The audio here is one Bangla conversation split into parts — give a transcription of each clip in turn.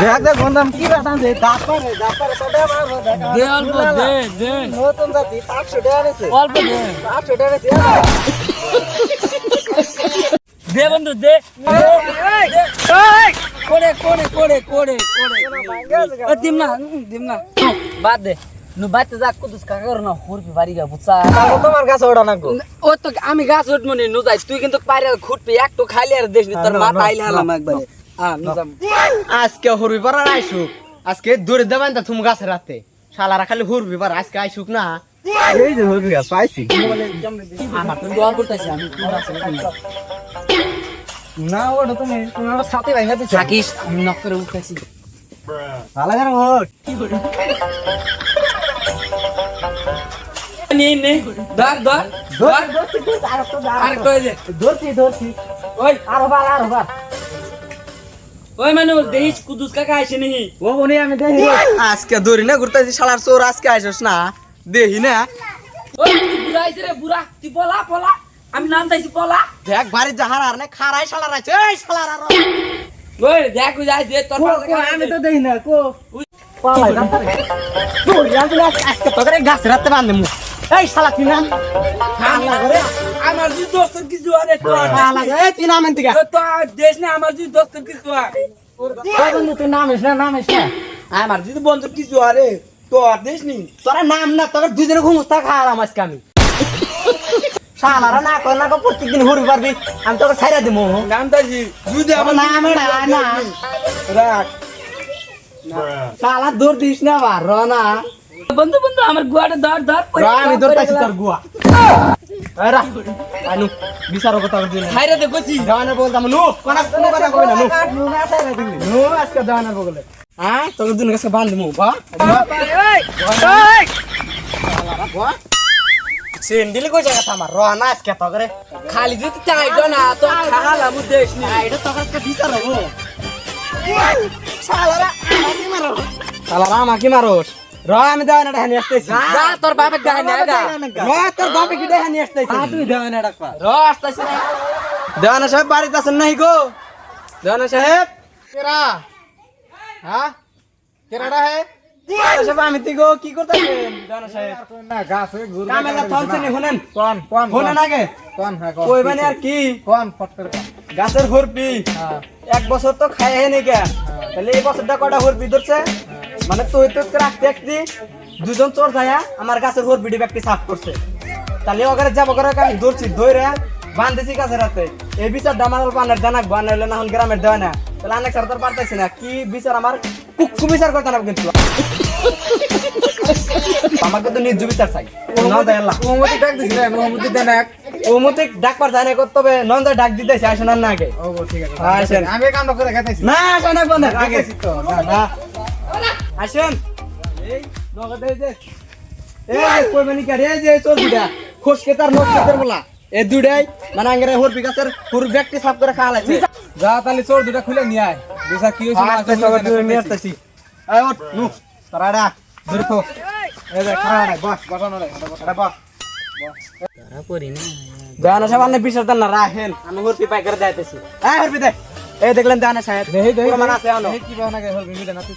দেখ দেখ বন্ধম কি রাতান দে দাঁত পারে দাঁত পারে সদা মারবো দেখ দে অল্প দে দে নতুন জাতি তাক ছুটে আনেছে অল্প দে তাক ছুটে আনেছে দে বন্ধু দে কোড়ে কোড়ে কোড়ে কোড়ে কোড়ে এ দিম না উম, দিম না বাদ দে নু বাইতে যা কুদুস কাকা করো না হুরপি বাড়ি গা বুঝছা তাও তোমার কাছে ওড়া না গো ও তো আমি গাছ উঠবো নি নু যাই তুই কিন্তু পাইরে খুঁটবি একটু খাইলে আজকে হুরবি পারা আইসুক। আজকে দূরে দেবেন তা তুমি গাছে রাতে শালারা খালি হুরবি আজকে আইসুক না। এই যে হবি গাছ পাইছি। আমার তো দোয়া করতেছি আমি না ওটা তুমি তুমি সাথে ভাই হাতে থাকিস আমি নক করে উঠতেছি। ভালো করে ওঠ। নে নে ধর ধর ধর। আর কই দে ধরছি ধরছি। ওই। আরও বার আরও বার। ওই মানুষ দেহিস কুদুস কাকা আইছে নি ও বনি আমি দেখি আজকে দূরে না ঘুরতেছি শালার চোর আজকে আইসস না। দেহি না। ওই তুই বুড়া আইছে রে বুড়া তুই পলা পলা আমি নাম পলা দেখ বাড়ি যাহার আর না খারাই শালার আছে এই শালার আর ওই দেখ ওই যাই দে তোর আমি তো দেখি না কো। পালাই না। আজকে মু এই শালা কি নাম। আমার আমার যে দোস্ত কিছু আরে তো শালা এই নাম এনতিকা তো দেশ না আমার যে দোস্ত কিছু আরে বন্ধু তুই নামিস না নামিস না আমার যদি বন্ধু কিছু আরে তো আর দেশ নি তোরা নাম না তোর দুজনে ঘুমস্তা খাওয়ালাম আজকে আমি শালারা না কর না কর প্রত্যেকদিন হুরবি পারবি আমি তোকে ছাইরা দিমু নাম তাইছি যদি আমার নাম এড়া না রাখ শালা দৌড় দিস না আবার না বন্ধু বন্ধু আমার গুয়াটা ধর ধর র আমি দৌড়তাছি তোর গুয়া এই রা আনু বিচারো কথা দিন খাইরে দে কইছি দেওয়ানা বলতাম নু কোনা কোনো কথা কই না নু নু না সাইরা দিলি নু আজকে দেওয়ানা বগলে হ্যাঁ তোর দুন কাছে দিমু বা। সেন্ডিল কই জায়গা আমার? র আজকে তো করে খালি যদি চাইতো না তো খালা মু দেশ নি। এটা তোর কাছে বিচার হব। শালারা আমাকে মারো। শালারা আমাকে মারোস। র আমি দেওয়ানাটা হানি আসতেছি। যা তোর না গা। র তোর বাপে কি দেখানি আসতেছি? তুই দেওয়া না ডাকবা র আসতাছি না। দেওয়ানা সাহেব বাড়িতে আছেন নাই গো। দেওয়ানা সাহেব। কেরা? হ্যাঁ কেরাটা হে? সাহেব আমি তুই গো কি করতেছেন? দেওয়ানা সাহেব। না গাছ হয়ে কামেলা থমছে শুনেন। কোন কোন শুনেন আগে। কোন হ্যাঁ কোন। কই মানে আর কি? কোন ফট করে গাছের হুরপি। হ্যাঁ। এক বছর তো খাই হে নি কে তাহলে এই বছরটা কটা হুরপি ধরছে? মানে তুই তো রাখতে একটি দুজন চোর যায়া আমার গাছের হুরপিটি ব্যক্তি সাফ করছে। তাহলে ওখানে যাব করে আমি ধরছি ধরে বান্ধেছি গাছের হাতে। এই বিচার দামাল বানের জানাক বানাইলে না হল গ্রামের দেওয়া না। তাহলে অনেক স্যার তোর পারতেছি না। কি বিচার আমার? কুকু বিচার করতে না কিন্তু। আমাকে তো নিজ বিচার চাই। না দেয় ডাক দিছিল মোহাম্মদ দেন এক। ও মতে ডাক পার যায় না করতে হবে নন ডাক দিতেছে আসেন না আগে। ও ঠিক আছে। আসেন। আমি কামটা করে না আসেন না বন্ধ আগে তো না না। আসেন। এই নগদ যে এই যে। কই মানে কি এই যে চোর দুটা খসকে তার বলা। এই দুটাই মানে আঙ্গরে হোর বিকাশের পুর ব্যক্তি সাফ করে খাওয়া লাগছে। যা তাহলে চোর দুটা খুলে নিয়ে আয়। বিচার কি আস্তে হয়েছে সবার না নিয়ে আসতেছি। আয় ওঠ নু তারাডা ধরে এই যে খাড়া বস বসানো রে এটা না দানা সাহেব আপনি বিশ্বাস দেন না রাখেন আমি হোর পি পাইকারে যাইতেছি হ্যাঁ হোর পি দে। এই দেখলেন দানা সাহেব দেহি আছে আনো কি বানা না তুই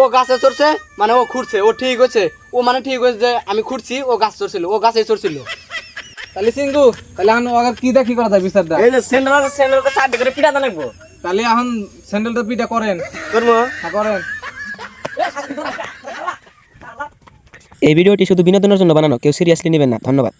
ও গাছে চড়ছে মানে ও খুঁড়ছে ও ঠিক হয়েছে। ও মানে ঠিক হয়েছে যে আমি খুঁড়ছি ও গাছ চড়ছিল ও গাছে চড়ছিল। তাহলে সিঙ্গু তাহলে এখন আগে কি দেখি করা যায় বিচার দা এই যে আছে সেন্টারতে সাইড করে পিটাতে লাগবো তাহলে এখন স্যান্ডেলটা পিটা করেন। করব। হ্যাঁ, করেন। এই ভিডিওটি শুধু বিনোদনের জন্য বানানো কেউ সিরিয়াসলি নেবেন না। ধন্যবাদ।